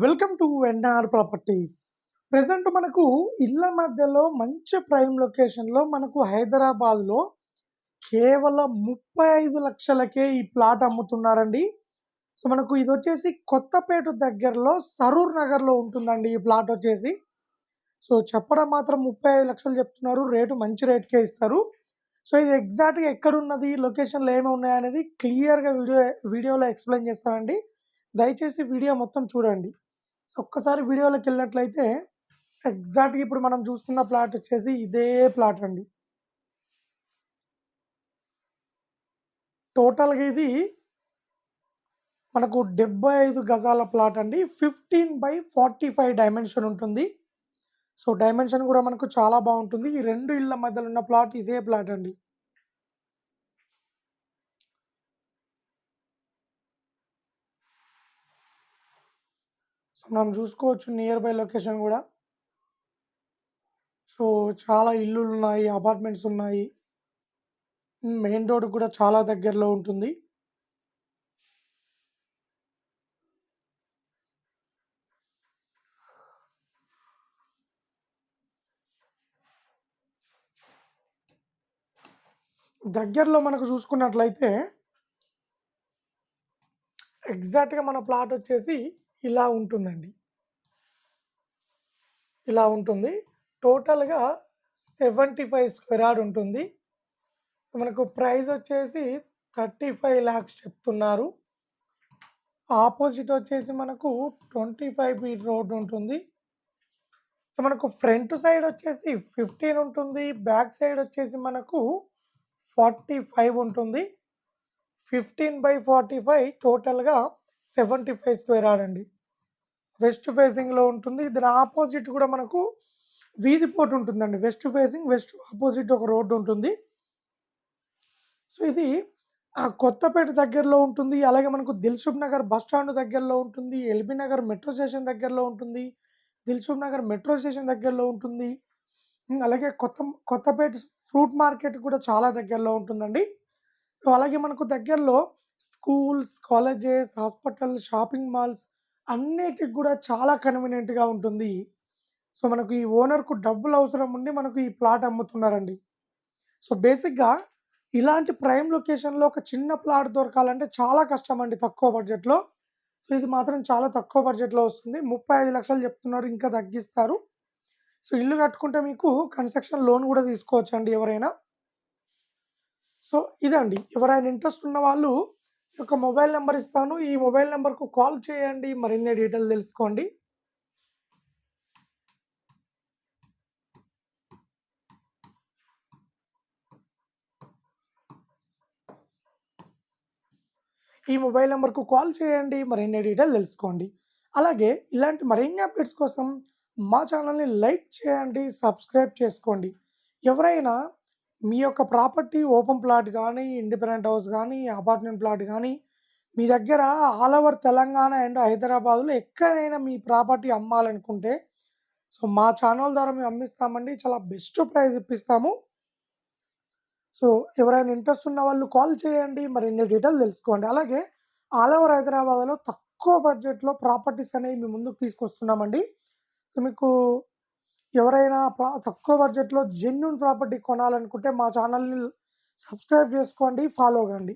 Welcome to NR properties. Present మనకు ఇళ్ళ మధ్యలో మంచి ప్రైమ్ లొకేషన్లో మనకు హైదరాబాద్లో కేవలం ముప్పై ఐదు లక్షలకే ఈ ప్లాట్ అమ్ముతున్నారండి. సో మనకు ఇది వచ్చేసి కొత్తపేట దగ్గరలో సరూర్ నగర్లో ఉంటుందండి ఈ ప్లాట్ వచ్చేసి. సో చెప్పడం మాత్రం ముప్పై ఐదు లక్షలు చెప్తున్నారు. రేటు మంచి రేట్కే ఇస్తారు. సో ఇది ఎగ్జాక్ట్గా ఎక్కడున్నది లొకేషన్లు లొకేషన్లో ఏమేమి ఉన్నాయనేది క్లియర్గా వీడియో వీడియోలో ఎక్స్ప్లెయిన్ చేస్తానండి. దయచేసి వీడియో మొత్తం చూడండి. సో ఒక్కసారి వీడియోలోకి వెళ్ళినట్లయితే ఎగ్జాక్ట్గా ఇప్పుడు మనం చూస్తున్న ప్లాట్ వచ్చేసి ఇదే ప్లాట్ అండి. టోటల్గా ఇది మనకు డెబ్బై ఐదు గజాల ప్లాట్ అండి. Fifteen by forty five dimension ఉంటుంది. సో డైమెన్షన్ కూడా మనకు చాలా బాగుంటుంది. ఈ రెండు ఇళ్ళ మధ్యలో ఉన్న ప్లాట్ ఇదే ప్లాట్ అండి. సో మనం చూసుకోవచ్చు నియర్ బై లొకేషన్ కూడా. సో చాలా ఇల్లులు ఉన్నాయి అపార్ట్మెంట్స్ ఉన్నాయి. మెయిన్ రోడ్ కూడా చాలా దగ్గరలో ఉంటుంది. దగ్గరలో మనకు చూసుకున్నట్లయితే ఎగ్జాక్ట్గా మన ప్లాట్ వచ్చేసి ఇలా ఉంటుందండి. ఇలా ఉంటుంది. టోటల్గా సెవెంటీ ఫైవ్ స్క్వేర్ యార్డ్ ఉంటుంది. సో మనకు ప్రైస్ వచ్చేసి థర్టీ ఫైవ్ ల్యాక్స్ చెప్తున్నారు. ఆపోజిట్ వచ్చేసి మనకు ట్వంటీ ఫైవ్ ఫీట్ రోడ్ ఉంటుంది. సో మనకు ఫ్రంట్ సైడ్ వచ్చేసి ఫిఫ్టీన్ ఉంటుంది. బ్యాక్ సైడ్ వచ్చేసి మనకు ఫార్టీ ఫైవ్ ఉంటుంది. ఫిఫ్టీన్ బై ఫార్టీ ఫైవ్ టోటల్గా సెవెంటీ ఫైవ్ స్క్వేర్ యార్డ్ అండి. వెస్ట్ ఫేసింగ్లో ఉంటుంది. దాని ఆపోజిట్ కూడా మనకు వీధి పోటు ఉంటుందండి. వెస్ట్ ఫేసింగ్ వెస్ట్ ఆపోజిట్ ఒక రోడ్డు ఉంటుంది. సో ఇది ఆ కొత్తపేట దగ్గరలో ఉంటుంది. అలాగే మనకు దిల్సుఖ్ నగర్ బస్ స్టాండ్ దగ్గరలో ఉంటుంది. ఎల్బీ నగర్ మెట్రో స్టేషన్ దగ్గరలో ఉంటుంది. దిల్సుఖ్ నగర్ మెట్రో స్టేషన్ దగ్గరలో ఉంటుంది. అలాగే కొత్త కొత్తపేట ఫ్రూట్ మార్కెట్ కూడా చాలా దగ్గరలో ఉంటుందండి. సో అలాగే మనకు దగ్గరలో schools colleges hospital shopping malls అన్నిటికి కూడా చాలా కన్వీనియంట్గా ఉంటుంది. సో మనకు ఈ ఓనర్కు డబ్బులు అవసరం ఉండి మనకు ఈ ప్లాట్ అమ్ముతున్నారండి. సో బేసిక్గా ఇలాంటి ప్రైమ్ లొకేషన్లో ఒక చిన్న ప్లాట్ దొరకాలంటే చాలా కష్టం అండి తక్కువ బడ్జెట్లో. సో ఇది మాత్రం చాలా తక్కువ బడ్జెట్లో వస్తుంది. ముప్పై ఐదు లక్షలు చెప్తున్నారు ఇంకా తగ్గిస్తారు. సో ఇల్లు కట్టుకుంటే మీకు కన్స్ట్రక్షన్ లోన్ కూడా తీసుకోవచ్చు అండి ఎవరైనా. సో ఇదండి. ఎవరైనా ఇంట్రెస్ట్ ఉన్న వాళ్ళు యొక్క మొబైల్ నెంబర్ ఇస్తాను. ఈ మొబైల్ నెంబర్కు కాల్ చేయండి. మరిన్ని డీటెయిల్ తెలుసుకోండి. ఈ మొబైల్ నెంబర్కు కాల్ చేయండి. మరిన్ని డీటెయిల్ తెలుసుకోండి. అలాగే ఇలాంటి మరిన్ని అప్డేట్స్ కోసం మా ఛానల్ని లైక్ చేయండి. సబ్స్క్రైబ్ చేసుకోండి. ఎవరైనా మీ యొక్క ప్రాపర్టీ ఓపెన్ ప్లాట్ కానీ ఇండిపెండెంట్ హౌస్ కానీ అపార్ట్మెంట్ ప్లాట్ కానీ మీ దగ్గర ఆల్ ఓవర్ తెలంగాణ అండ్ హైదరాబాద్లో ఎక్కడైనా మీ ప్రాపర్టీ అమ్మాలనుకుంటే సో మా ఛానల్ ద్వారా మేము అమ్మిస్తామండి. చాలా బెస్ట్ ప్రైస్ ఇప్పిస్తాము. సో ఎవరైనా ఇంట్రెస్ట్ ఉన్న వాళ్ళు కాల్ చేయండి. మరి ఇన్ని డీటెయిల్ తెలుసుకోండి. అలాగే ఆల్ ఓవర్ హైదరాబాద్లో తక్కువ బడ్జెట్లో ప్రాపర్టీస్ అనేవి మీ ముందుకు తీసుకొస్తున్నామండి. సో మీకు ఎవరైనా తక్కువ బడ్జెట్లో జెన్యున్ ప్రాపర్టీ కొనాలనుకుంటే మా ఛానల్ని సబ్స్క్రైబ్ చేసుకోండి ఫాలో కండి.